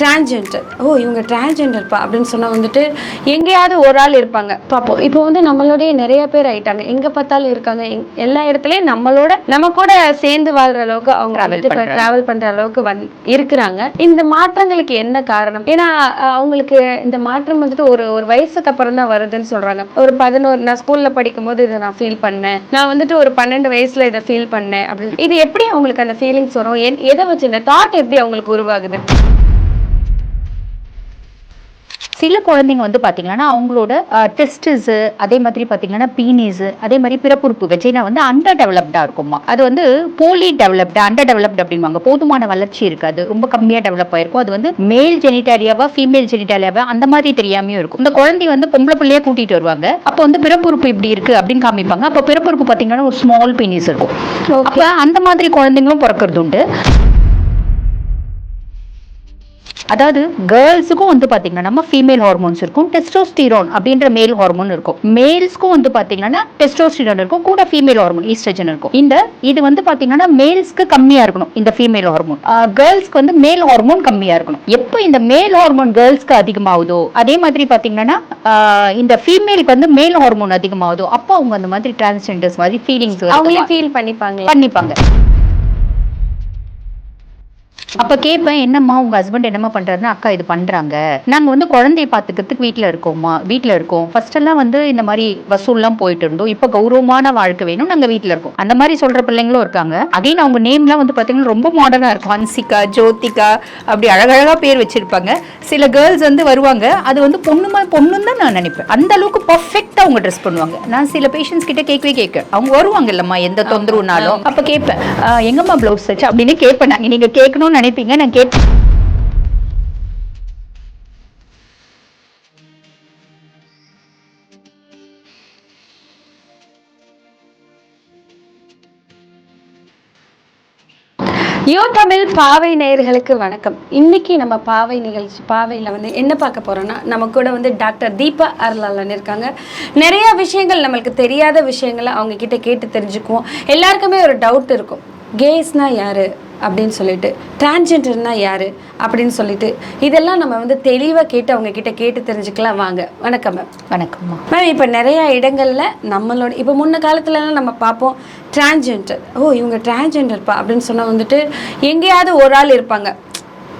Transgender ஓ இவங்க டிரான்ஜெண்டர்ப்பா அப்படின்னு சொன்னால் வந்துட்டு எங்கேயாவது ஒரு ஆள் இருப்பாங்க. பார்ப்போம் இப்போ வந்து நம்மளுடைய நிறைய பேர் ஆயிட்டாங்க. எங்கே பார்த்தாலும் இருக்காங்க. எல்லா இடத்துலையும் நம்மளோட நம்ம கூட சேர்ந்து வாழ்ற அளவுக்கு அவங்க டிராவல் பண்ற அளவுக்கு வந் இருக்கிறாங்க. இந்த மாற்றங்களுக்கு என்ன காரணம்? ஏன்னா அவங்களுக்கு இந்த மாற்றம் வந்துட்டு ஒரு ஒரு வயசுக்கு அப்புறம் தான் வருதுன்னு சொல்றாங்க. ஒரு பதினோரு நான் ஸ்கூல்ல படிக்கும் போது இதை நான் ஃபீல் பண்ணேன். நான் வந்துட்டு ஒரு பன்னெண்டு வயசுல இதை ஃபீல் பண்ணேன் அப்படின்னு. இது எப்படி அவங்களுக்கு அந்த ஃபீலிங்ஸ் வரும்? எதை வச்சு இந்த தாட் எப்படி அவங்களுக்கு உருவாகுது? சில குழந்தைங்க வந்து பாத்தீங்கன்னா அவங்களோட டெஸ்டிஸ் அதே மாதிரி பாத்தீங்கன்னா பீனிஸ் அதே மாதிரி பிறப்புறுப்பு வெஜைனா வந்து அண்டர் டெவலப்டா இருக்குமா அது வந்து போலி டெவலப்டு அண்டர் டெவலப்டு அப்படிம்பாங்க போதுமான வளர்ச்சி இருக்காது. ரொம்ப கம்மியா டெவலப் ஆயிருக்கும். அது வந்து மேல் ஜெனிட்டாலியாவா ஃபீமேல் ஜெனிட்டாலியாவா அந்த மாதிரி தெரியாமையும் இருக்கும். இந்த குழந்தை வந்து பொம்பளை பிள்ளையா கூட்டிட்டு வருவாங்க. அப்போ வந்து பிறப்புறுப்பு இப்படி இருக்கு அப்படின்னு காமிப்பாங்க. அப்போ பிறப்புறுப்பு பாத்தீங்கன்னா ஒரு ஸ்மால் பீனிஸ் இருக்கும். அப்ப அந்த மாதிரி குழந்தைங்களும் பிறக்கிறது உண்டு அதாவது கேர்ள்ஸுக்கும் வந்து பாத்தீங்கன்னா நம்ம ஃபீமேல் ஹார்மோன்ஸ் இருக்கும். டெஸ்டோஸ்டிரோன் அப்படின்ற மேல் ஹார்மோன் இருக்கும். மேல்ஸ்க்கும் வந்து பாத்தீங்கன்னா டெஸ்டோஸ்டிரோன் இருக்கும். கூட ஃபீமேல் ஹார்மோன் ஈஸ்ட்ரஜன் இருக்கும். இந்த இது வந்து பாத்தீங்கன்னா மேல்ஸ்க்கு கம்மியா இருக்கணும் இந்த ஃபீமேல் ஹார்மோன் கேர்ள்ஸ்க்கு வந்து மேல் ஹார்மோன் கம்மியா இருக்கணும். எப்போ இந்த மேல் ஹார்மோன் கேர்ள்ஸ்க்கு அதிகமாகுதோ அதே மாதிரி பாத்தீங்கன்னா ஆஹ் இந்த ஃபீமேலுக்கு வந்து மேல் ஹார்மோன் அதிகமாகுதோ அப்போ அவங்க அந்த மாதிரி டிரான்ஸ்ஜெண்டர்ஸ் மாதிரி ஃபீலிங்ஸ் அவங்களே ஃபீல் பண்ணிப்பாங்களா? பண்ணிப்பாங்க. அப்ப கேட்பேன் என்னம்மா உங்க ஹஸ்பண்ட் என்னம்மா பண்றாருன்னு? அக்கா இது பண்றாங்க. நாங்க வந்து குழந்தைய பாத்துக்கிறதுக்கு வீட்ல இருக்கோம்மா. வீட்ல இருக்கோம். ஃபர்ஸ்ட் எல்லாம் வந்து இந்த மாதிரி வசூல்லாம் போயிட்டு இருந்தோம். இப்ப கௌரவமான வாழ்க்கை வேணும். நாங்க வீட்ல இருக்கோம். அந்த மாதிரி சொல்ற பிள்ளைங்களும் இருக்காங்க. அகைன் அவங்க நேம்லாம் வந்து பாத்தீங்கன்னா ரொம்ப மாடர்னா இருக்கும். ஹன்சிகா ஜோதிகா அப்படி அழகழகா பேர் வச்சிருப்பாங்க. சில கேர்ள்ஸ் வந்து வருவாங்க. அது வந்து பொண்ணுமா பொண்ணுன்னு தான் நான் நினைப்பேன். அந்த அளவுக்கு பர்ஃபெக்டா அவங்க ட்ரெஸ் பண்ணுவாங்க. நான் சில பேஷண்ட்ஸ் கிட்ட கேட்கவே கேட்க அவங்க வருவாங்க இல்லம்மா எந்த தொந்தரவுனாலும். அப்ப கேட்பேன் எங்கம்மா பிளவுஸ் வச்சு? அப்படின்னு கேட்பேன் நாங்க. நீங்க கேட்கணும்னு நினைப்பீங்க? நான் கேட் யோ தமிழ் பாவை நேயர்களுக்கு வணக்கம். இன்னைக்கு நம்ம பாவை நிகழ்ச்சி பாவையில் வந்து என்ன பார்க்க போறோம்னா நம்ம கூட வந்து டாக்டர் தீபா அருளாளன் இருக்காங்க. நிறைய விஷயங்கள் நம்மளுக்கு தெரியாத விஷயங்களை அவங்க கிட்ட கேட்டு தெரிஞ்சுக்குவோம். எல்லாருக்குமே ஒரு டவுட் இருக்கும். கேஸ்னா யாரு? அப்படின்னு சொல்லிட்டு. டிரான்ஜெண்டர்னா யாரு? அப்படின்னு சொல்லிட்டு. இதெல்லாம் நம்ம வந்து தெளிவாக கேட்டு அவங்க கிட்ட கேட்டு தெரிஞ்சுக்கலாம். வாங்க. வணக்கம் மேம் வணக்கம்மா மேம் இப்போ நிறைய இடங்கள்ல நம்மளோட இப்போ முன்ன காலத்துலலாம் நம்ம பார்ப்போம் டிரான்ஜெண்டர் ஓ இவங்க டிரான்ஜெண்டர்ப்பா அப்படின்னு சொன்னால் வந்துட்டு எங்கேயாவது ஒரு ஆள் இருப்பாங்க.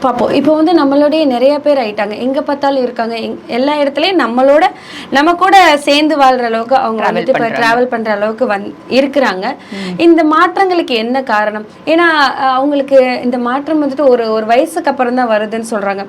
பார்ப்போம் இப்போ வந்து நம்மளுடைய நிறைய பேர் ஆயிட்டாங்க. எங்கே பார்த்தாலும் இருக்காங்க. எல்லா இடத்துலையும் நம்மளோட நம்ம கூட சேர்ந்து வாழ்ற அளவுக்கு அவங்க வந்துட்டு இப்போ ட்ராவல் பண்ணுற அளவுக்கு வந் இருக்கிறாங்க. இந்த மாற்றங்களுக்கு என்ன காரணம்? ஏன்னா அவங்களுக்கு இந்த மாற்றம் வந்துட்டு ஒரு ஒரு வயசுக்கு அப்புறம் தான் வருதுன்னு சொல்கிறாங்க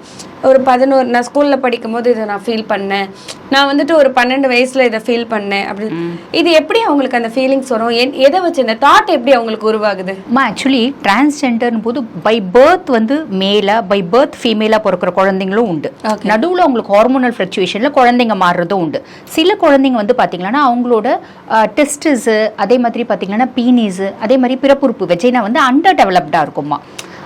ஒரு பதினோரு நான் ஸ்கூலில் படிக்கும்போது இதை நான் ஃபீல் பண்ணேன். நான் வந்துட்டு ஒரு பன்னெண்டு வயசுல இதை ஃபீல் பண்ணேன். அப்படின்னு இது எப்படி அவங்களுக்கு அந்த ஃபீலிங்ஸ் வரும்? எதை வச்சு இந்த தாட் எப்படி அவங்களுக்கு உருவாகுது? ஆக்சுவலி டிரான்ஸ்ஜெண்டர்னு போது பை பர்த் வந்து மேலா பை பர்த் ஃபீமேலா பிறக்கிற குழந்தைங்களும் உண்டு. நடுவுல அவங்களுக்கு ஹார்மோனல் ஃபிளக்சுவேஷன்ல குழந்தைங்க மாறுறதும் உண்டு. சில குழந்தைங்க வந்து பாத்தீங்கன்னா அவங்களோட டெஸ்டிஸ் அதே மாதிரி பாத்தீங்கன்னா பீனிஸ் அதே மாதிரி பிறப்புறுப்பு வெஜைனா வந்து அண்டர் டெவலப்டா இருக்குமா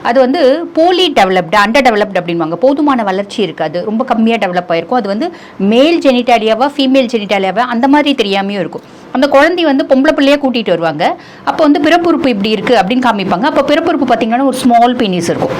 அது வந்து போலி டெவலப்டு அண்டர் டெவலப்டு அப்படிம்பாங்க போதுமான வளர்ச்சி இருக்காது. ரொம்ப கம்மியாக டெவலப் ஆயிருக்கும். அது வந்து மேல் ஜெனிட்டாலியாவா ஃபீமேல் ஜெனிட்டாலியாவா அந்த மாதிரி தெரியாமையும் இருக்கும். அந்த குழந்தை வந்து பொம்பளை பிள்ளையா கூட்டிட்டு வருவாங்க. அப்போ வந்து பிறப்புறுப்பு இப்படி இருக்கு அப்படின்னு காமிப்பாங்க. அப்போ பிறப்புறுப்பு பார்த்தீங்கன்னா ஒரு ஸ்மால் பீனிஸ் இருக்கும்.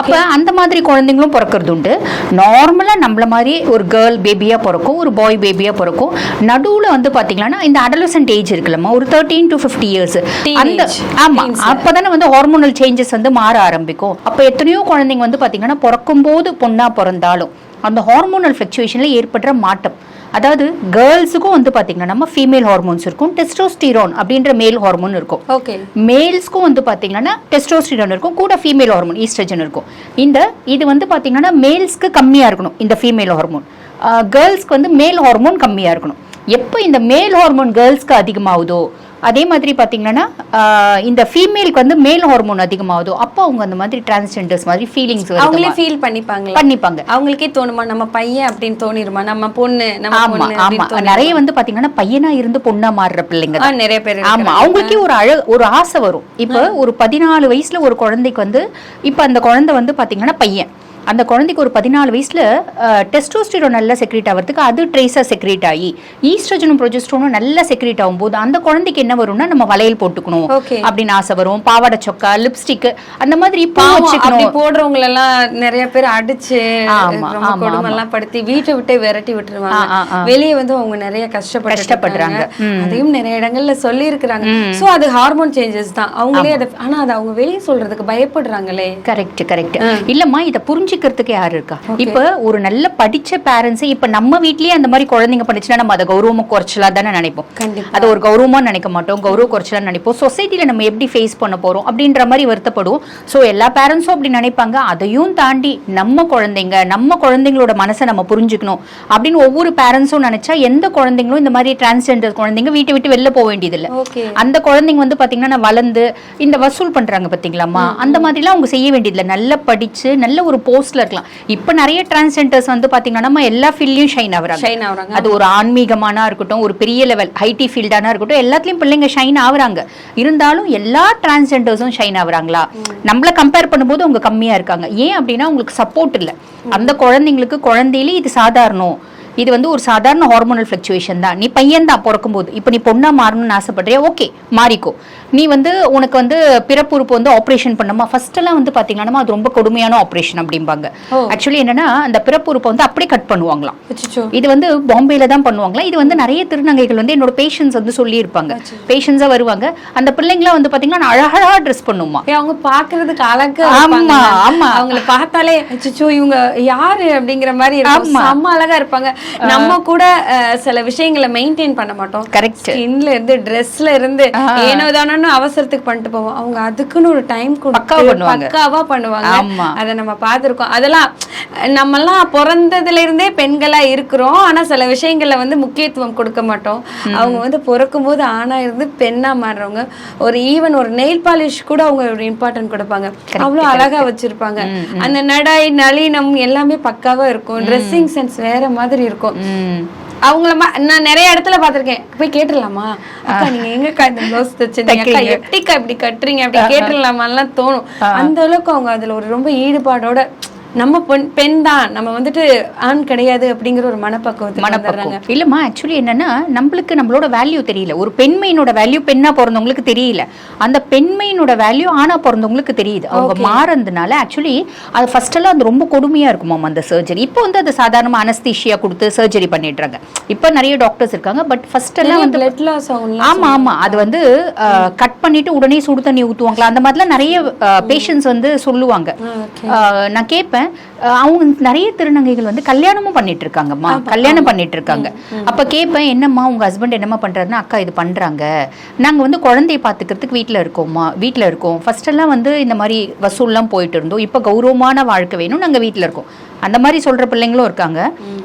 அப்போ அந்த மாதிரி குழந்தைங்களும் பிறக்கிறது உண்டு. நார்மலாக நம்மள மாதிரி ஒரு கேர்ள் பேபியாக பிறக்கும் ஒரு பாய் பேபியாக பிறக்கும். நடுவில் வந்து பார்த்தீங்கன்னா இந்த அடலசன்ட் ஏஜ் இருக்குல்லம்மா ஒரு தேர்ட்டீன் டு ஃபிஃப்டி இயர்ஸ் அந்த Teenage. ஆமா Teens. அப்பதானே வந்து ஹார்மோனல் சேஞ்சஸ் வந்து மாற ஆரம்பிக்கும். அப்ப எத்தனையோ குழந்தைங்க வந்து பாத்தீங்கன்னா பிறக்கும் போது பொண்ணா பிறந்தாலும் அந்த ஹார்மோனல் ஃபிளக்சுவேஷன்ல ஏற்படுற மாட்டம் அதாவது கேர்ள்ஸுக்கும் வந்து பாத்தீங்கன்னா நம்ம ஃபீமேல் ஹார்மோன்ஸ் இருக்கும். டெஸ்டோஸ்டிரோன் அப்படின்ற மேல் ஹார்மோன் இருக்கும். ஓகே மேல்ஸ்க்கும் வந்து பாத்தீங்கன்னா டெஸ்டோஸ்டிரோன் இருக்கும். கூட ஃபீமேல் ஹார்மோன் ஈஸ்ட்ரஜன் இருக்கும். இந்த இது வந்து பாத்தீங்கன்னா மேல்ஸ்க்கு கம்மியா இருக்கணும் இந்த ஃபீமேல் ஹார்மோன் கேர்ள்ஸ்க்கு வந்து மேல் ஹார்மோன் கம்மியா இருக்கணும். எப்போ இந்த மேல் ஹார்மோன் கேர்ள்ஸ்க்கு அதிகமாகுதோ அதே மாதிரி பாத்தீங்கன்னா ஆஹ் இந்த ஃபீமேலுக்கு வந்து மேல் ஹார்மோன் அதிகமாகுதோ. அப்போ அவங்க அந்த மாதிரி டிரான்ஸ்ஜெண்டர்ஸ் மாதிரி ஃபீலிங்ஸ் அவங்களே ஃபீல் பண்ணிப்பாங்களா? பண்ணிப்பாங்க. அவங்களுக்கே தோணுமா நம்ம பையன் அப்படின்னு தோணிருமா? நம்ம பொண்ணு ஆமா பொண்ணு ஆமா? நிறைய வந்து பாத்தீங்கன்னா பையனா இருந்து பொண்ணா மாறுற பிள்ளைங்க நிறைய பேர் ஆமா. அவங்களுக்கே ஒரு அழ ஒரு ஆசை வரும். இப்ப ஒரு பதினாலு வயசுல ஒரு குழந்தைக்கு வந்து இப்ப அந்த குழந்தை வந்து பாத்தீங்கன்னா பையன். அந்த குழந்தைக்கு ஒரு பதினாலு வயசுல டெஸ்டோஸ்டிரோ நல்லா செக்ரேட் ஆகிறதுக்கு அது ட்ரேஸா செக்ரேட் ஆகி ஈஸ்ட்ரஜனும் ப்ரொஜெஸ்ட்ரோனும் நல்லா செக்ரேட் ஆகும்போது அந்த குழந்தைக்கு என்ன வரும்னா நம்ம வளையல் போட்டுக்கணும். அப்படின்னு ஆசை வரும். பாவாடை சொக்கா லிப்ஸ்டிக் அந்த மாதிரி போடுறவங்க எல்லாம் நிறைய பேர் அடிச்சு எல்லாம் படுத்தி வீட்டை விட்டே விரட்டி விட்டுருவாங்க. வெளியே வந்து அவங்க நிறைய கஷ்டப்பட்டு கஷ்டப்படுறாங்க. அதையும் நிறைய இடங்கள்ல சொல்லி இருக்கிறாங்க சோ அது ஹார்மோன் சேஞ்சஸ் தான். அவங்களே அதை ஆனா அது அவங்க வெளியே சொல்றதுக்கு பயப்படுறாங்களே. கரெக்ட் கரெக்ட் இல்லம்மா இத புரிஞ்சுக்கிறதுக்கு யாரு இருக்கா? இப்ப ஒரு நல்ல படிச்ச பேரண்ட்ஸ் இப்ப நம்ம வீட்லயே அந்த மாதிரி குழந்தைங்க பண்ணுச்சுன்னா நம்ம அதை கௌரவமா குறைச்சலா தானே நினைப்போம். அது ஒரு கௌரவமா நினைக்க மாட்டோம் கௌரவ குறைச்சலா நினைப்போம். சொசைட்டில நம்ம எப்படி ஃபேஸ் பண்ண போறோம் அப்படின்ற மாதிரி வருத்தப்படுவோம். சோ எல்லா பேரண்ட்ஸும் அப்படி நினைப்பாங்க. அதையும் தாண்டி நம்ம குழந்தைங்க நம்ம குழந்தைங்களோட மனசை நம்ம புரிஞ்சுக்கணும் அப்படின்னு ஒவ்வொரு பேரண்ட்ஸும் நினைச்சா எந்த குழந்தைங்களும் இந்த மாதிரி டிரான்ஸ்ஜெண்டர் குழந்தைங்க வீட்டை விட்டு வெளில போக வேண்டியதில்லை. அந்த குழந்தைங்க வந்து பாத்தீங்கன்னா நான் வளர்ந்து இந்த வசூல் பண்றாங்க பாத்தீங்களாம்மா? அந்த மாதிரிலாம் அவங்க செய்ய வேண்டியதில்லை. நல்லா படிச்சு நல்ல ஒரு போஸ்ட்ல இருக்கலாம். இப்ப நிறைய டிரான்ஸ்ஜெண்டர்ஸ் வந்து பாத்தீங்கன்னா நம்ம எல்லா ஃபீல்ட்லயும் ஷைன் ஆகுறாங்க. ஷைன் ஆகுறாங்க. அது ஒரு ஆன்மீகமானா இருக்கட்டும் ஒரு பெரிய லெவல் ஐடி ஃபீல்டானா இருக்கட்டும் எல்லாத்துலயும் பிள்ளைங்க ஷைன் ஆகுறாங்க. இருந்தாலும் எல்லா டிரான்ஸ்ஜெண்டர்ஸும் ஷைன் ஆகுறாங்களா? நம்மள கம்பேர் பண்ணும்போது அவங்க கம்மியா இருக்காங்க. ஏன் அப்படின்னா உங்களுக்கு சப்போர்ட் இல்ல. அந்த குழந்தைங்களுக்கு குழந்தையிலே இது சாதாரணம். இது வந்து ஒரு சாதாரண ஹார்மோனல் ஃபிளக்சுவேஷன் தான். நீ பையன் தான் பிறக்கும்போது. இப்போ நீ பொண்ணா மாறணும்னு ஆசைப்படுறியா? ஓகே மாறிக்கோ. நீ வந்து உனக்கு வந்து பிறப்புறுப்பு வந்து ஆப்ரேஷன் பண்ணமா ஃபர்ஸ்ட் எல்லாம் வந்து பாத்தீங்கன்னா அது ரொம்ப கொடுமையான ஆப்ரேஷன் அப்படிம்பாங்க. ஆக்சுவலி என்னன்னா அந்த பிறப்புறுப்பை வந்து அப்படியே கட் பண்ணுவாங்களாம். இது வந்து பாம்பேல தான் பண்ணுவாங்களா இது வந்து நிறைய திருநங்கைகள் வந்து என்னோட பேஷண்ட்ஸ் வந்து சொல்லியிருப்பாங்க. பேஷண்ட்ஸா வருவாங்க. அந்த பிள்ளைங்களாம் வந்து பாத்தீங்கன்னா அழகழகா ட்ரெஸ் பண்ணுமா? அவங்க பாக்குறதுக்கு அழகா ஆமா. ஆமா. அவங்கள பார்த்தாலே இவங்க யாரு அப்படிங்கிற மாதிரி. செம்ம அழகா இருப்பாங்க. நம்ம கூட சில விஷயங்களை மெயின்டைன் பண்ண மாட்டோம். Correct. ஸ்கின்ல இருந்து ட்ரெஸ்ல இருந்து ஏனோ தானோன்னு அவசரத்துக்கு பண்ணிட்டு போவோம். அவங்க அதுக்குன்னு ஒரு டைம் பக்காவா பண்ணுவாங்க. பக்காவா பண்ணுவாங்க. அதை நம்ம பார்த்திருக்கோம். அதெல்லாம் நம்ம எல்லாம் பிறந்ததுல இருந்தே பெண்களா இருக்கிறோம். ஆனா சில விஷயங்கள்ல வந்து முக்கியத்துவம் கொடுக்க மாட்டோம். அவங்க வந்து பிறக்கும் போது ஆணா இருந்து பெண்ணா மாறுறவங்க. ஒரு ஈவன் ஒரு நெயில் பாலிஷ் கூட அவங்க ஒரு இம்பார்ட்டன்ட் கொடுப்பாங்க. அவ்வளவு அழகா வச்சிருப்பாங்க. அந்த நடை நளினம் எல்லாமே பக்காவா இருக்கும். ட்ரெஸ்ஸிங் சென்ஸ் வேற மாதிரி இருக்கும் ம். அவங்கள நான் நிறைய இடத்துல பாத்திருக்கேன் போய் கேட்டுடலாமா? அக்கா நீங்க எங்கக்கா இந்த ப்ளவுஸ் தச்சிருந்தீங்க? அக்கா. எப்படிக்கா இப்படி கட்டுறீங்க? அப்படி கேட்டுடலாமான்லாம் தோணும். அந்த அளவுக்கு அவங்க அதுல ஒரு ரொம்ப ஈடுபாடோட நம்ம பெண் பெண் தான். நம்ம வந்துட்டு ஆண் கிடையாது அப்படிங்கிற ஒரு மனப்பக்குவத்துக்கு வந்துடுறாங்க. மனப்பக்குவம் இல்லம்மா ஆக்சுவலி என்னன்னா நம்மளுக்கு நம்மளோட வேல்யூ தெரியல. ஒரு பெண்மையினோட வேல்யூ பெண்ணா பிறந்தவங்களுக்கு தெரியல. அந்த பெண்மையினோட வேல்யூ ஆணா பிறந்தவங்களுக்கு தெரியுது. அவங்க மாறதுனால ஆக்சுவலி அது ஃபர்ஸ்ட் எல்லாம் அது ரொம்ப கொடுமையா இருக்குமாம் அந்த சர்ஜரி இப்போ வந்து அது சாதாரணமா அனஸ்தீஷியா கொடுத்து சர்ஜரி பண்ணிடுறாங்க. இப்போ நிறைய டாக்டர்ஸ் இருக்காங்க பட் ஃபர்ஸ்ட் எல்லாம் வந்து பிளட் லாஸ் ஆகும்ல. ஆமா ஆமா. அது வந்து கட் பண்ணிட்டு உடனே சுடு தண்ணி ஊத்துவாங்களா? அந்த மாதிரிலாம் நிறைய பேஷண்ட்ஸ் வந்து சொல்லுவாங்க. நான் கேட்பேன். அவங்க நிறைய திருநங்கைகள் வந்து கல்யாணமும் பண்ணிட்டு இருக்காங்கம்மா கல்யாணம் பண்ணிட்டு இருக்காங்க அப்ப கேட்பேன் என்னம்மா உங்க ஹஸ்பண்ட் என்னம்மா பண்றாருன்னா அக்கா இது பண்றாங்க. நாங்க வந்து குழந்தைய பாத்துக்கிறதுக்கு வீட்ல இருக்கோம்மா. வீட்ல இருக்கோம். ஃபர்ஸ்ட் எல்லாம் வந்து இந்த மாதிரி வசூல்லாம் போயிட்டு இருந்தோம். இப்ப கௌரவமான வாழ்க்கை வேணும். நாங்க வீட்ல இருக்கோம். அந்த மாதிரி சொல்ற பிள்ளைங்களும் இருக்காங்க.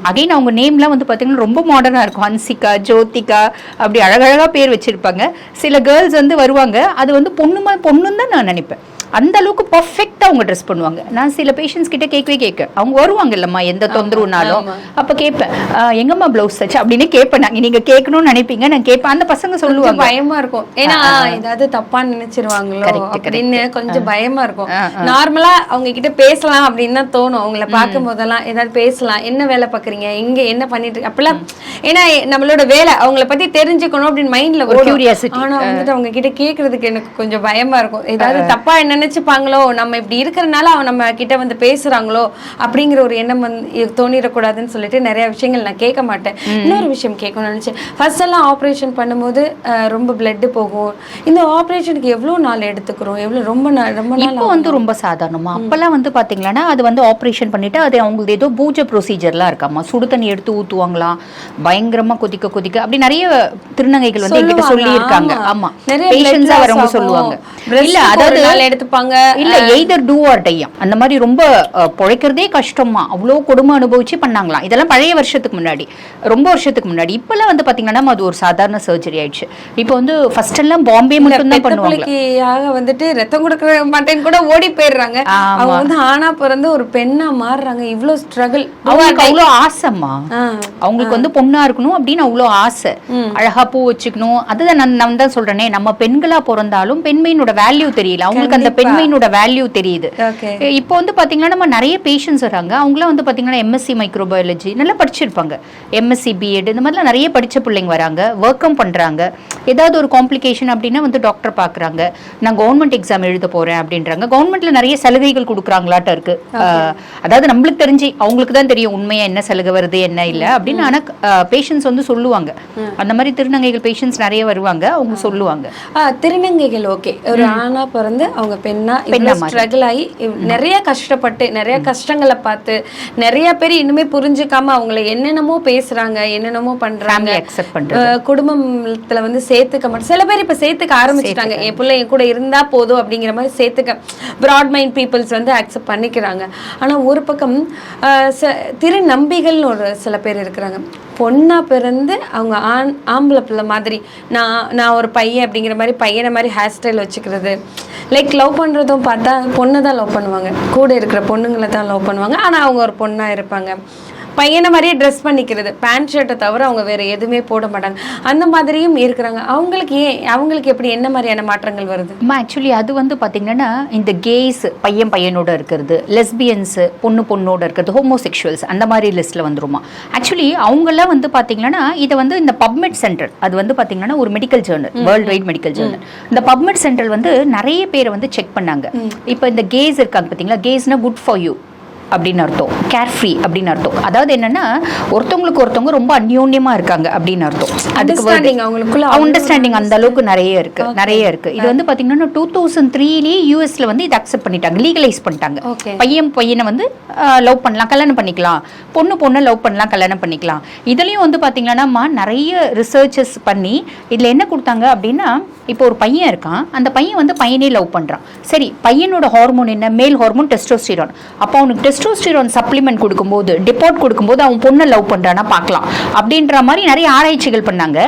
அகைன் அவங்க நேம்லாம் வந்து பாத்தீங்கன்னா ரொம்ப மாடர்னா இருக்கும். ஹன்சிகா ஜோதிகா அப்படி அழகழகா பேர் வச்சிருப்பாங்க. சில கேர்ள்ஸ் வந்து வருவாங்க. அது வந்து பொண்ணுமா பொண்ணுன்னு தான் நான் நினைப்பேன். அந்த அளவுக்கு பர்ஃபெக்டா அவங்க ட்ரெஸ் பண்ணுவாங்க. நான் சில பேஷண்ட்ஸ் கிட்ட கேட்கவே கேட்க. அவங்க வருவாங்க இல்லம்மா எந்த தொந்தரவுனாலும். அப்ப கேட்பேன் "ஆஹ், எங்கம்மா பிளவுஸ் தச்சு? அப்படின்னு கேட்பேன். நாங்க கேட்கணும்னு நினைப்பீங்க. நான் கேட்பேன். அந்த பசங்க சொல்லுவாங்க. பயமா இருக்கும். ஏன்னா ஏதாவது தப்பா நினைச்சிருவாங்களோ அப்படின்னு கொஞ்சம் பயமா இருக்கும். நார்மலா அவங்க கிட்ட பேசலாம் அப்படின்னு தான் தோணும். அவங்கள பார்க்கும் போதெல்லாம் ஏதாவது பேசலாம். என்ன வேலை பாக்குறீங்க இங்க என்ன பண்ணிட்டு அப்பெல்லாம் ஏன்னா நம்மளோட வேலை அவங்கள பத்தி தெரிஞ்சுக்கணும் அப்படின்னு மைண்ட்ல ஒரு curiosity. ஆனா வந்துட்டு அவங்க கிட்ட கேக்குறதுக்கு எனக்கு கொஞ்சம் பயமா இருக்கும். ஏதாவது தப்பா நினைச்சுப்பாங்களோ? நம்ம இப்படி இருக்கறனால அவன் நம்ம கிட்ட வந்து பேசுறாங்களோ? அப்படிங்கிற ஒரு எண்ணம் வந்து தோணிடக்கூடாதுன்னு சொல்லிட்டு நிறைய விஷயங்கள் நான் கேட்க மாட்டேன். இன்னொரு விஷயம் கேட்கணும்னு நினைச்சேன். ஃபர்ஸ்ட் எல்லாம் ஆப்ரேஷன் பண்ணும்போது ரொம்ப பிளட் போகும். இந்த ஆப்ரேஷனுக்கு எவ்வளவு நாள் எடுத்துக்கிறோம்? எவ்வளவு ரொம்ப நாள் ரொம்ப நாள் இப்போ வந்து ரொம்ப சாதாரணமா. அப்பெல்லாம் வந்து பாத்தீங்கன்னா அது வந்து ஆபரேஷன் பண்ணிட்டு அது அவங்களுக்கு ஏதோ பூஜை ப்ரொசீஜர்லாம் இருக்காமா? சுடு தண்ணி எடுத்து ஊத்துவாங்களாம் பயங்கரமா கொதிக்க கொதிக்க அப்படி நிறைய திருநங்கைகள் வந்து சொல்லுவாங்க, சொல்லி இருக்காங்க ஆமா. பேஷன்ஸா வரவங்க. சொல்லுவாங்க. இல்ல அதாவது நாள் எடுத்துப்பாங்க இல்ல எய்தர் டூ ஆர் டையம் அந்த மாதிரி ரொம்ப பொழைக்கிறதே கஷ்டமா. அவ்வளோ கொடுமை அனுபவிச்சு பண்ணாங்களாம். இதெல்லாம் பழைய வருஷத்துக்கு முன்னாடி. ரொம்ப வருஷத்துக்கு முன்னாடி. இப்பெல்லாம் வந்து பாத்தீங்கன்னா அது ஒரு சாதாரண சர்ஜரி ஆயிடுச்சு. இப்போ வந்து ஃபர்ஸ்ட் எல்லாம் பாம்பே மட்டும் தான் பண்ணுவாங்க வந்துட்டு ரத்தம் கொடுக்க மாட்டேன்னு கூட ஓடி போயிடுறாங்க. அவங்க வந்து ஆணா பிறந்து ஒரு பெண்ணா மாறுறாங்க. இவ்ளோ ஸ்ட்ரகிள் அவங்களுக்கு அவ்வளோ ஆசைம்மா. அவங்களுக்கு வந்து பொண்ணா இருக்கணும் அப்படின்னு அவ்வளோ ஆசை. அழகா பூ வச்சுக்கணும். அதுதான் நான் நான் தான் சொல்றேனே. நம்ம பெண்களா பிறந்தாலும் பெண்மையினோட வேல்யூ தெரியல. அவங்களுக்கு அந்த பெண்மையினோட வேல்யூ தெரியுது. இப்போ வந்து பாத்தீங்கன்னா நம்ம நிறைய பேஷண்ட்ஸ் வராங்க அவங்களாம் வந்து பாத்தீங்கன்னா எம்எஸ்சி மைக்ரோபயாலஜி நல்லா படிச்சிருப்பாங்க. எம்எஸ்சி பிஎட் இந்த மாதிரிலாம் நிறைய படிச்ச பிள்ளைங்க வராங்க. ஒர்க்கும் பண்றாங்க. ஏதாவது ஒரு காம்ப்ளிகேஷன் அப்படின்னா வந்து டாக்டர் பாக்குறாங்க. நான் கவர்மெண்ட் எக்ஸாம் எழுத போறேன் அப்படின்றாங்க. கவர்மெண்ட்ல நிறைய சலுகைகள் கொடுக்குறாங்களாட்ட இருக்கு. அதாவது நம்மளுக்கு தெரிஞ்சு அவங்களுக்கு தான் தெரியும் உண்மையா என்ன சலுகை வருது என்ன இல்ல அப்படின்னு. ஆனா பேஷண்ட்ஸ் வந்து சொல்லுவாங்க. அந்த மாதிரி திருநங்கைகள் பேஷண்ட்ஸ் நிறைய வருவாங்க. அவங்க சொல்லுவாங்க. திருநங்கைகள் ஓகே ஒரு ஆணா பிறந்து அவங்க பெண்ணா பெண்ணா இவ்வளவு ஸ்ட்ரகிள் ஆகி நிறைய கஷ்டப்பட்டு நிறைய கஷ்டங்களை பார்த்து நிறைய பேர் இன்னுமே புரிஞ்சுக்காம அவங்கள என்னென்னமோ பேசுறாங்க என்னென்னமோ பண்றாங்க. அக்செப்ட் குடும்பத்துல வந்து சேர்த்துக்க மாட்டோம் சில பேர் இப்ப சேர்த்துக்க ஆரம்பிச்சிட்டாங்க. என் பிள்ளை என் கூட இருந்தா போதும் அப்படிங்கிற மாதிரி சேர்த்துக்க பிராட் மைண்ட் பீப்புள்ஸ் வந்து அக்செப்ட் பண்ணிக்கிறாங்க. ஆனா ஒரு பக்கம் அஹ் ச- திருநம்பிகள்னு ஒரு சில பேர் இருக்கிறாங்க. பொண்ணா பிறந்து அவங்க ஆண் ஆம்பளை பிள்ளை மாதிரி நான் நான் ஒரு பையன் அப்படிங்கிற மாதிரி பையனை மாதிரி ஹேர் ஸ்டைல் வச்சுக்கிறது. லைக் லவ் பண்ணுறதும் பார்த்தா பொண்ணை தான் லவ் பண்ணுவாங்க. கூட இருக்கிற பொண்ணுங்களை தான் லவ் பண்ணுவாங்க. ஆனால் அவங்க ஒரு பொண்ணாக இருப்பாங்க. பையனை மாதிரியே ட்ரெஸ் பண்ணிக்கிறது. பேண்ட் ஷர்ட்டை தவிர அவங்க வேற எதுவுமே போட மாட்டாங்க. அந்த மாதிரியும் இருக்கிறாங்க. அவங்களுக்கு ஏன் அவங்களுக்கு எப்படி என்ன மாதிரியான மாற்றங்கள் வருது? அம்மா ஆக்சுவலி அது வந்து பாத்தீங்கன்னா இந்த கேஸ் பையன் பையனோட இருக்கிறது லெஸ்பியன்ஸ் பொண்ணு பொண்ணோட இருக்கிறது ஹோமோசெக்ஷுவல்ஸ் அந்த மாதிரி லிஸ்ட்ல வந்துருமா. ஆக்சுவலி அவங்கெல்லாம் வந்து பாத்தீங்கன்னா இதை வந்து இந்த பப்மெட் சென்டர் அது வந்து பாத்தீங்கன்னா ஒரு medical journal worldwide medical journal இந்த பப்மெட் சென்டர் வந்து நிறைய பேரை வந்து செக் பண்ணாங்க. இப்போ இந்த கேஸ் இருக்காங்க பாத்தீங்களா? கேஸ்னா குட் ஃபார் யூ அப்படின்னு அர்த்தம். கேர் ஃப்ரீ அப்படின்னு அர்த்தம். அதாவது என்னன்னா ஒருத்தவங்களுக்கு ஒருத்தவங்க ரொம்ப அந்யோன்யமா இருக்காங்க அப்படின்னு அர்த்தம். அதுக்கு அவங்களுக்குள்ள அண்டர்ஸ்டாண்டிங் அந்த அளவுக்கு நிறைய இருக்கு. நிறைய இருக்கு. இது வந்து பாத்தீங்கன்னா டூ தௌசண்ட் த்ரீலயே யூஎஸ்ல வந்து இதை அக்செப்ட் பண்ணிட்டாங்க. லீகலைஸ் பண்ணிட்டாங்க. பையன் பையனை வந்து லவ் பண்ணலாம் கல்யாணம் பண்ணிக்கலாம். பொண்ணு பொண்ணை லவ் பண்ணலாம் கல்யாணம் பண்ணிக்கலாம். இதுலயும் வந்து பாத்தீங்கன்னா நிறைய ரிசர்ச்சஸ் பண்ணி இதுல என்ன கொடுத்தாங்க அப்படின்னா இப்போ ஒரு பையன் இருக்கான். அந்த பையன் வந்து பையனே லவ் பண்றான். சரி பையனோட ஹார்மோன் என்ன? மேல் ஹார்மோன் டெஸ்டோஸ்டிரான் அப்போ அவனுக்கு டெஸ்டோஸ்டிரான் சப்ளிமெண்ட் கொடுக்கும்போது டிபார்ட் கொடுக்கும்போது அவன் பொண்ணை லவ் பண்றானா பார்க்கலாம். அப்படின்ற மாதிரி நிறைய ஆராய்ச்சிகள் பண்ணாங்க.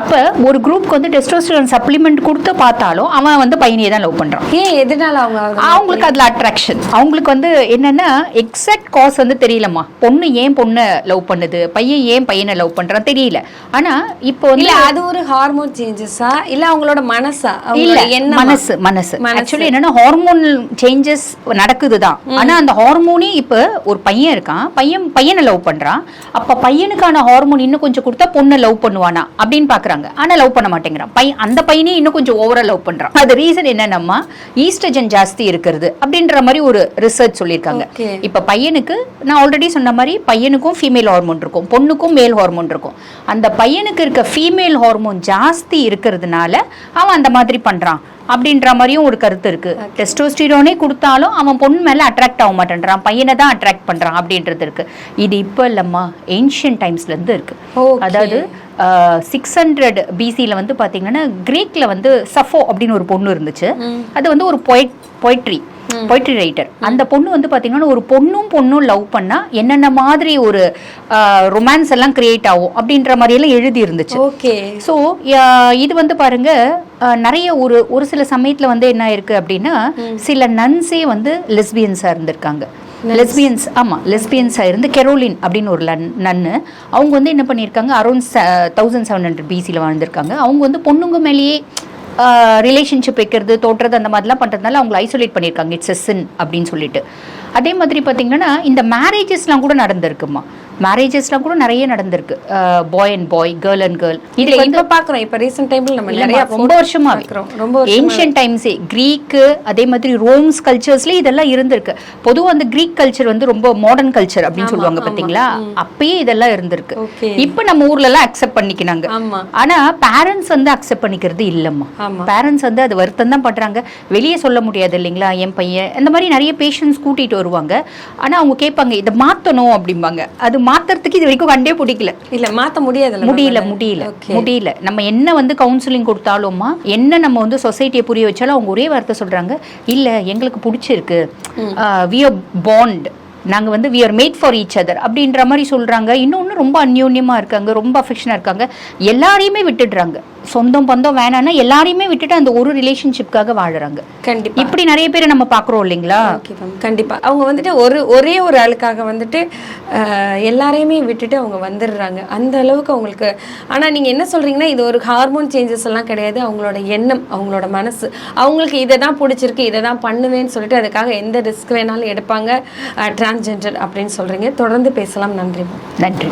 அப்ப ஒரு குரூப்க்கு வந்து டெஸ்டோஸ்டிரான் சப்ளிமெண்ட் கொடுத்து பார்த்தாலும் அவன் வந்து பையனையே தான் லவ் பண்றான். ஏன் எதனால அவங்க அவங்களுக்கு அதுல அட்ராக்ஷன் அவங்களுக்கு வந்து என்னன்னா எக்ஸாக்ட் காஸ் வந்து தெரியலம்மா. பொண்ணு ஏன் பொண்ணை லவ் பண்ணுது? பையன் ஏன் பையனை லவ் பண்றான் தெரியல. ஆனா இப்போ இல்ல அது ஒரு ஹார்மோன் சேஞ்சஸா இல்ல அவங்களோட மனசா? இல்ல அவங்களோட எண்ணமா? மனசு மனசு. ஆக்சுவலி என்னன்னா ஹார்மோன் சேஞ்சஸ் நடக்குதுதான். ஆனா அந்த ஹார்மோனே இப்ப ஒரு பையன் இருக்கான். பையன் பையனை லவ் பண்றான். அப்ப பையனுக்கான ஹார்மோன் இன்னும் கொஞ்சம் கொடுத்தா பொண்ணை லவ் பண்ணுவானா? அப்படின்னு பாக்குறாங்க. ஆனா லவ் பண்ண மாட்டேங்கிறான். பையன் அந்த பையனே இன்னும் கொஞ்சம் ஓவரா லவ் பண்றான். அது ரீசன் என்னன்னா ஈஸ்ட்ரஜன் ஜாஸ்தி இருக்கிறது அப்படின்ற மாதிரி ஒரு ரிசர்ச் சொல்லியிருக்காங்க. இப்ப பையனுக்கு நான் ஆல்ரெடி சொன்ன மாதிரி பையனுக்கும் ஃபீமேல் ஹார்மோன் இருக்கும். பொண்ணுக்கும் மேல் ஹார்மோன் இருக்கும். அந்த பையனுக்கு இருக்க ஃபீமேல் ஹார்மோன் ஜாஸ்தி இருக்கிறதுனால அவன் அந்த மாதிரி பண்றான் அப்படின்ற மாதிரியும் ஒரு கருத்து இருக்கு. டெஸ்டோஸ்டிரோனே கொடுத்தாலும் அவன் பொண்ணு மேல அட்ராக்ட் ஆக மாட்டேன்றான். பையனை தான் அட்ராக்ட் பண்றான் அப்படின்றது இருக்கு. இது இப்போ இல்லம்மா ஏன்ஷியன் டைம்ஸ்ல இருந்து இருக்கு. அதாவது சிக்ஸ் ஹண்ட்ரட் பிசியில் வந்து பார்த்தீங்கன்னா கிரேக்ல வந்து சஃபோ அப்படின்னு ஒரு பொண்ணு இருந்துச்சு. அது வந்து ஒரு பொயட் பொய்ட்ரி பொய்ட்ரி ரைட்டர் அந்த பொண்ணு வந்து பார்த்தீங்கன்னா ஒரு பொண்ணும் பொண்ணும் லவ் பண்ணா என்னென்ன மாதிரி ஒரு ரொமான்ஸ் எல்லாம் கிரியேட் ஆகும் அப்படின்ற மாதிரி எல்லாம் எழுதி இருந்துச்சு. ஓகே. ஸோ இது வந்து பாருங்க நிறைய ஒரு ஒரு சில சமயத்துல வந்து என்ன இருக்கு அப்படின்னா சில நன்ஸே வந்து லெஸ்பியன்ஸாக இருந்திருக்காங்க. லெஸ்பியன்ஸ் ஆமாம் லெஸ்பியன்ஸாக இருந்து கெரோலின் அப்படின்னு ஒரு லன் நன்னு. அவங்க வந்து என்ன பண்ணியிருக்காங்க? அரௌண்ட் தௌசண்ட் செவன் ஹண்ட்ரட் பிசியில் வாழ்ந்திருக்காங்க. அவங்க வந்து பொண்ணுங்க மேலேயே ரிலேஷன்ஷிப் வைக்கிறது தோட்டுறது அந்த மாதிரிலாம் பண்ணுறதுனால அவங்களை ஐசோலேட் பண்ணியிருக்காங்க. இட்ஸ் எ சின் அப்படின்னு சொல்லிட்டு. அதே மாதிரி பார்த்தீங்கன்னா இந்த மேரேஜஸ்லாம் கூட நடந்திருக்குமா? மேரேஜஸ்லாம் கூட நிறைய நடந்திருக்கு. Boy and boy girl and girl இல்ல இப்ப பாக்குறோம் இப்ப ரீசன்ட் டைம்ல நம்ம நிறைய ரொம்ப வருஷமா பாக்குறோம் ரொம்ப ஏன்ஷியன் டைம்ஸே கிரீக்கு அதே மாதிரி ரோம்ஸ் கல்ச்சர்ஸ்ல இதெல்லாம் இருந்திருக்கு. பொதுவா அந்த கிரீக் கல்ச்சர் வந்து ரொம்ப மாடர்ன் கல்ச்சர் அப்படின்னு சொல்லுவாங்க பாத்தீங்களா? அப்பயே இதெல்லாம் இருந்திருக்கு. இப்ப நம்ம ஊர்ல எல்லாம் அக்செப்ட் பண்ணிக்கினாங்க ஆனா பேரண்ட்ஸ் வந்து அக்செப்ட் பண்ணிக்கிறது இல்லம்மா. பேரண்ட்ஸ் வந்து அது வருத்தம் தான் பண்றாங்க வெளியே சொல்ல முடியாது இல்லைங்களா என் பையன். இந்த மாதிரி நிறைய பேஷண்ட்ஸ் கூட்டிட்டு வருவாங்க. ஆனா அவங்க கேட்பாங்க இதை மாத்தணும் அப்படிம்பாங்க. அது மாத்துறதுக்கு இது வரைக்கும் கண்டே பிடிக்கல. இல்ல மாத்த முடியாதுல்ல முடியல முடியல. முடியல. நம்ம என்ன வந்து கவுன்சிலிங் கொடுத்தாலும்மா என்ன நம்ம வந்து சொசைட்டியை புரிய வச்சாலும் அவங்க ஒரே வார்த்தை சொல்றாங்க. இல்ல எங்களுக்கு பிடிச்சிருக்கு. வி பாண்ட் நாங்க வந்து we are made for each other அப்படின்ற மாதிரி சொல்றாங்க. இன்னொன்னு ரொம்ப அந்யோன்யமா இருக்காங்க ரொம்ப அஃபெக்ஷனா இருக்காங்க. எல்லாரையுமே விட்டுடுறாங்க. சொந்தம் பந்தம் வேணாம்னா எல்லாரையுமே விட்டுட்டு அந்த ஒரு ரிலேஷன்ஷிப்காக வாழுறாங்க. கண்டிப்பா. இப்படி நிறைய பேரை நம்ம பார்க்குறோம் இல்லைங்களா? கண்டிப்பா. அவங்க வந்துட்டு ஒரு ஒரே ஒரு ஆளுக்காக வந்துட்டு எல்லாரையுமே விட்டுட்டு அவங்க வந்துடுறாங்க. அந்த அளவுக்கு அவங்களுக்கு ஆனா நீங்க என்ன சொல்றீங்கன்னா இது ஒரு ஹார்மோன் சேஞ்சஸ் எல்லாம் கிடையாது. அவங்களோட எண்ணம் அவங்களோட மனசு. அவங்களுக்கு இதை தான் பிடிச்சிருக்கு இதை தான் பண்ணுவேன்னு சொல்லிட்டு அதுக்காக எந்த ரிஸ்க் வேணாலும் எடுப்பாங்க. டிரான்ஸ்ஜெண்டர் அப்படின்னு சொல்றீங்க. தொடர்ந்து பேசலாம். நன்றி நன்றி.